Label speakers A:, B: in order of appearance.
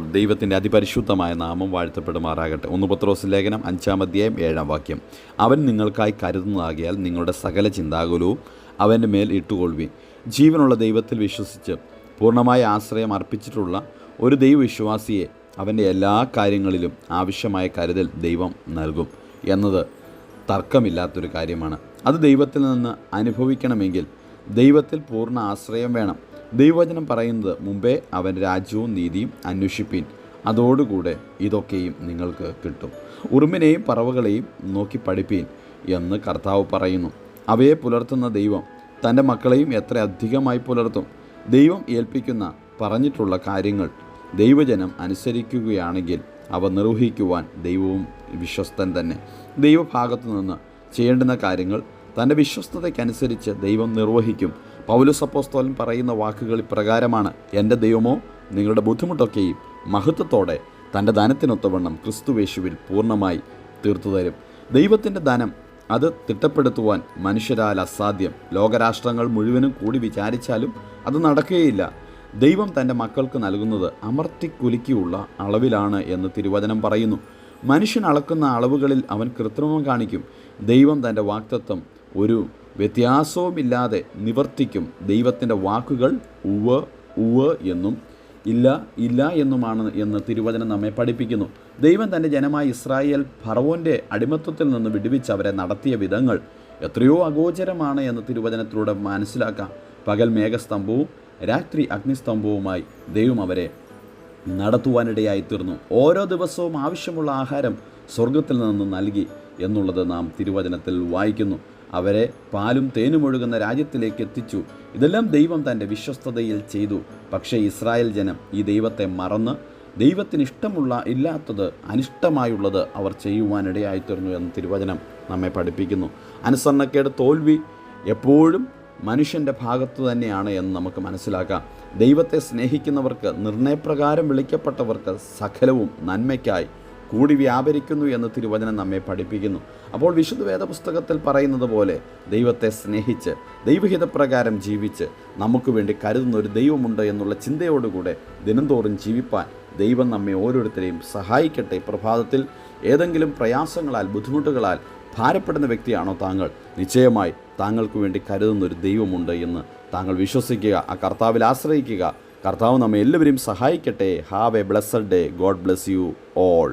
A: ദൈവത്തിന്റെ അതിപരിശുദ്ധമായ നാമം വാഴ്ത്തപ്പെടുമാറാകട്ടെ. ഒന്ന് പത്രോസ് ലേഖനം അഞ്ചാം അധ്യായം ഏഴാം വാക്യം. അവൻ നിങ്ങൾക്കായി കരുതുന്നതാകിയാൽ നിങ്ങളുടെ സകല ചിന്താകുലവും അവന്റെ മേൽ ഇട്ടുകൊള്ളുവീൻ. ജീവനുള്ള ദൈവത്തിൽ വിശ്വസിച്ച് പൂർണമായ ആശ്രയം അർപ്പിച്ചിട്ടുള്ള ഒരു ദൈവവിശ്വാസിയെ അവന്റെ എല്ലാ കാര്യങ്ങളിലും ആവശ്യമായ കരുതൽ ദൈവം നൽകും എന്നത് തർക്കമില്ലാത്തൊരു കാര്യമാണ്. അത് ദൈവത്തിൽ നിന്ന് അനുഭവിക്കണമെങ്കിൽ ദൈവത്തിൽ പൂർണ ആശ്രയം വേണം. ദൈവവചനം പറയുന്നത് മുമ്പേ അവൻ രാജ്യവും നീതിയും അന്വേഷിപ്പീൻ. അതോടുകൂടെ ഇതൊക്കെയും നിങ്ങൾക്ക് കിട്ടും. ഉറുമ്പിനെയും പറവകളെയും നോക്കി പഠിപ്പീൻ എന്ന് കർത്താവ് പറയുന്നു. അവയെ പുലർത്തുന്ന ദൈവം തന്റെ മക്കളെയും എത്ര അധികമായി പുലർത്തും. ദൈവം ഏൽപ്പിക്കുന്ന പറഞ്ഞിട്ടുള്ള കാര്യങ്ങൾ ദൈവജനം അനുസരിക്കുകയാണെങ്കിൽ അവ നിർവഹിക്കുവാൻ ദൈവവും വിശ്വസ്തൻ തന്നെ. ദൈവഭാഗത്തു നിന്ന് ചെയ്യേണ്ടുന്ന കാര്യങ്ങൾ തന്റെ വിശ്വസ്തതയ്ക്കനുസരിച്ച് ദൈവം നിർവഹിക്കും. പൗലോസ് അപ്പോസ്തോലൻ പറയുന്ന വാക്കുകൾ ഇപ്രകാരമാണ് എന്റെ ദൈവമോ നിങ്ങളുടെ ബുദ്ധിമുട്ടൊക്കെയും മഹത്വത്തോടെ തന്റെ ദാനത്തിനൊത്തവണ്ണം ക്രിസ്തുവേശുവിൽ പൂർണമായി തീർത്തുതരും. ദൈവത്തിന്റെ ദാനം അത് തിട്ടപ്പെടുത്തുവാൻ മനുഷ്യരാൽ അസാധ്യം. ലോകരാഷ്ട്രങ്ങൾ മുഴുവനും കൂടി വിചാരിച്ചാലും അത് നടക്കുകയില്ല. ദൈവം തന്റെ മക്കൾക്ക് നൽകുന്നത് അമർത്തിക്കുലുക്കിയുള്ള അളവിലാണ് എന്ന് തിരുവചനം പറയുന്നു. മനുഷ്യൻ അളക്കുന്ന അളവുകളിൽ അവൻ കൃത്രിമം കാണിക്കും. ദൈവം തന്റെ വാക്തത്വം ഒരു വ്യത്യാസവുമില്ലാതെ നിവർത്തിക്കും ദൈവത്തിന്റെ വാക്കുകൾ ഉവ് ഉവ് എന്നും ഇല്ല ഇല്ല എന്നുമാണ് എന്ന് തിരുവചനം നമ്മെ പഠിപ്പിക്കുന്നു. ദൈവം തന്റെ ജനമായ ഇസ്രായേൽ ഫറവോന്റെ അടിമത്വത്തിൽ നിന്ന് വിടുവിച്ച് അവരെ നടത്തിയ വിധങ്ങൾ എത്രയോ അഗോചരമാണ് എന്ന് തിരുവചനത്തിലൂടെ മനസ്സിലാക്കാം. പകൽ മേഘസ്തംഭവും രാത്രി അഗ്നിസ്തംഭവുമായി ദൈവം അവരെ നടത്തുവാനിടയായി തീർന്നു ഓരോ ദിവസവും ആവശ്യമുള്ള ആഹാരം സ്വർഗത്തിൽ നിന്ന് നൽകി എന്നുള്ളത് നാം തിരുവചനത്തിൽ വായിക്കുന്നു. അവരെ പാലും തേനും ഒഴുകുന്ന രാജ്യത്തിലേക്ക് എത്തിച്ചു. ഇതെല്ലാം ദൈവം തന്റെ വിശ്വസ്തതയിൽ ചെയ്തു. പക്ഷേ ഇസ്രായേൽ ജനം ഈ ദൈവത്തെ മറന്ന് ദൈവത്തിന് ഇഷ്ടമുള്ള ഇല്ലാത്തത് അനിഷ്ടമായുള്ളത് അവർ ചെയ്യുവാനിടയായിത്തീർന്നു എന്ന് തിരുവചനം നമ്മെ പഠിപ്പിക്കുന്നു. അനുസരണക്കേട് തോൽവി എപ്പോഴും മനുഷ്യന്റെ ഭാഗത്തു തന്നെയാണ് എന്ന് നമുക്ക് മനസ്സിലാക്കാം. ദൈവത്തെ സ്നേഹിക്കുന്നവർക്ക് നിർണയപ്രകാരം വിളിക്കപ്പെട്ടവർക്ക് സകലവും നന്മയ്ക്കായി കൂടി വ്യാപരിക്കുന്നു എന്ന് തിരുവചനം നമ്മെ പഠിപ്പിക്കുന്നു. അപ്പോൾ വിശുദ്ധ വേദപുസ്തകത്തിൽ പറയുന്നത് പോലെ ദൈവത്തെ സ്നേഹിച്ച് ദൈവഹിതപ്രകാരം ജീവിച്ച് നമുക്ക് വേണ്ടി കരുതുന്ന ഒരു ദൈവമുണ്ട് എന്നുള്ള ചിന്തയോടുകൂടെ ദിനംതോറും ജീവിപ്പാൻ ദൈവം നമ്മെ ഓരോരുത്തരെയും സഹായിക്കട്ടെ. പ്രഭാതത്തിൽ ഏതെങ്കിലും പ്രയാസങ്ങളാൽ ബുദ്ധിമുട്ടുകളാൽ ഭാരപ്പെടുന്ന വ്യക്തിയാണോ താങ്കൾ? നിശ്ചയമായി താങ്കൾക്ക് വേണ്ടി കരുതുന്ന ഒരു ദൈവമുണ്ട് എന്ന് താങ്കൾ വിശ്വസിക്കുക ആ കർത്താവിൽ ആശ്രയിക്കുക. കർത്താവ് നമ്മെ എല്ലാവരെയും സഹായിക്കട്ടെ. Have a blessed day God bless you all